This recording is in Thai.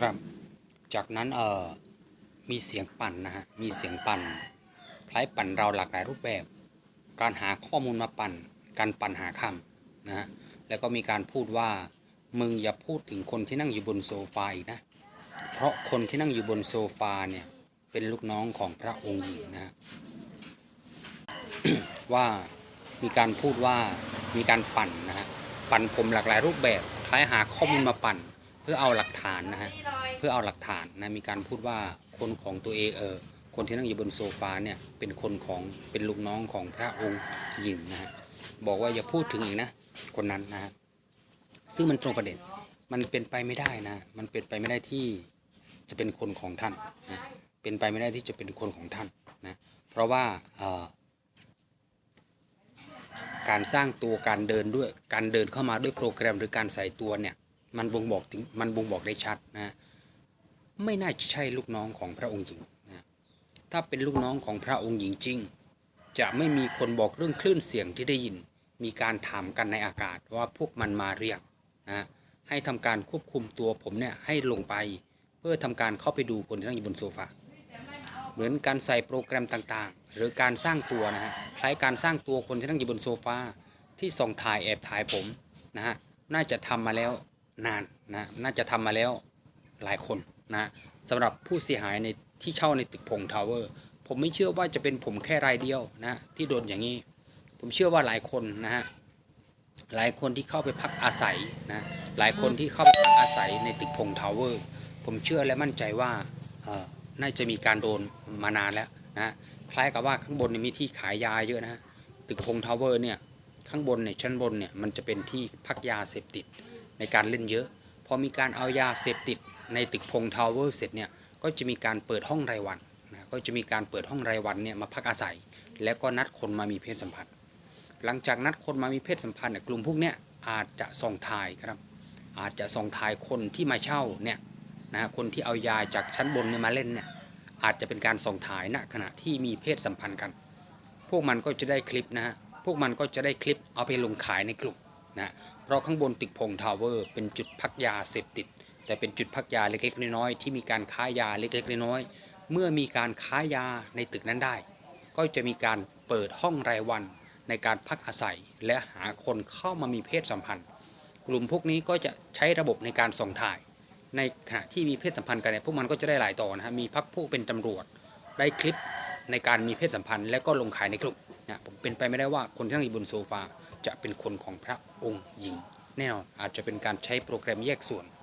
ครับ จากนั้นเอ่อมีเสียงปั่นนะฮะมีเสียงปั่นคล้ายปั่นเราหลากหลายรูปแบบ การหาข้อมูลมาปั่น การปั่นหาคำนะฮะแล้วก็มีการพูดว่ามึงอย่าพูดถึงคนที่นั่งอยู่บนโซฟาอีกนะ เพราะคนที่นั่งอยู่บนโซฟาเนี่ยเป็นลูกน้องของพระองค์หญิงนะฮะว่ามีการพูดว่ามีการปั่นนะฮะปั่นผมหลากหลายรูปแบบ คล้ายหาข้อมูลมาปั่น เพื่อเอาหลักฐานนะฮะเพื่อเอาหลักฐานนะมีการพูดว่าคนของตัวเองเออคนที่นั่งอยู่บนโซฟาเนี่ยเป็นคนของเป็นลูกน้องของพระองค์หญิงนะฮะบอกว่าอย่าพูดถึงอีกนะ คนนั้นนะฮะซึ่งมันตรงประเด็นมันเป็นไปไม่ได้นะ มันเป็นไปไม่ได้ที่จะเป็นคนของท่านนะเป็นไปไม่ได้ที่จะเป็นคนของท่านนะเพราะว่าการสร้างตัวการเดินด้วยการเดินเข้ามาด้วยโปรแกรมหรือการใส่ตัวเนี่ย มันบ่งบอกถึงมันบ่งบอกได้ชัดนะไม่น่าจะใช่ลูกน้องของพระองค์หญิงนะถ้าเป็นลูกน้องของพระองค์หญิงจริง จะไม่มีคนบอกเรื่องคลื่นเสียงที่ได้ยิน มีการถามกันในอากาศว่าพวกมันมาเรียกนะให้ทำการควบคุมตัวผมเนี่ยให้ลงไป เพื่อทำการเข้าไปดูคนที่นั่งอยู่บนโซฟาเหมือนการใส่โปรแกรมต่างๆ หรือการสร้างตัวนะฮะคล้ายการสร้างตัวคนที่นั่งอยู่บนโซฟาที่ส่องถ่ายแอบถ่ายผมนะฮะน่าจะทำมาแล้ว นานนะน่าจะทำมาแล้วหลายคนนะสำหรับผู้เสียหายในที่เช่าในตึกพงทาวเวอร์ผมไม่เชื่อว่าจะเป็นผมแค่รายเดียวนะที่โดนอย่างนี้ ผมเชื่อว่าหลายคนนะฮะหลายคนที่เข้าไปพักอาศัยนะหลายคนที่เข้าไปพักอาศัยในตึกพงทาวเวอร์ผมเชื่อและมั่นใจว่าเออน่าจะมีการโดนมานานแล้วนะคล้ายกับว่าข้างบนมีที่ขายยาเยอะนะฮะตึกพงทาวเวอร์เนี่ยข้างบนเนี่ยชั้นบนเนี่ยมันจะเป็นที่พักยาเสพติด ในการเล่นเยอะ พอมีการเอายาเสพติดในตึกพงทาวเวอร์เสร็จเนี่ยก็จะมีการเปิดห้องรายวันนะก็จะมีการเปิดห้องรายวันเนี่ยมาพักอาศัย แล้วก็นัดคนมามีเพศสัมพันธ์ หลังจากนัดคนมามีเพศสัมพันธ์เนี่ยกลุ่มพวกเนี้ยอาจจะส่องทายครับ อาจจะส่องทายคนที่มาเช่าเนี่ยนะคนที่เอายาจากชั้นบนเนี่ยมาเล่นเนี่ยอาจจะเป็นการส่องถ่ายณขณะที่มีเพศสัมพันธ์กัน พวกมันก็จะได้คลิปนะฮะ พวกมันก็จะได้คลิปเอาไปลงขายในกลุ่ม นะเพราะข้างบนตึกพงทาวเวอร์เป็นจุดพักยาเสพติด แต่เป็นจุดพักยาเล็กๆน้อยๆที่มีการค้ายาเล็กๆน้อยๆเมื่อมีการค้ายาในตึกนั้นได้ ก็จะมีการเปิดห้องรายวันในการพักอาศัยและหาคนเข้ามามีเพศสัมพันธ์ กลุ่มพวกนี้ก็จะใช้ระบบในการส่งถ่าย ในขณะที่มีเพศสัมพันธ์กันเนี่ยพวกมันก็จะได้หลายต่อนะฮะมีพักพวกเป็นตำรวจได้คลิปในการมีเพศสัมพันธ์ และก็ลงขายในกลุ่มนะผมเป็นไปไม่ได้ว่าคนที่นั่งอยู่บนโซฟา จะเป็นคนของพระองค์หญิง แน่นอนอาจจะเป็นการใช้โปรแกรมแยกส่วน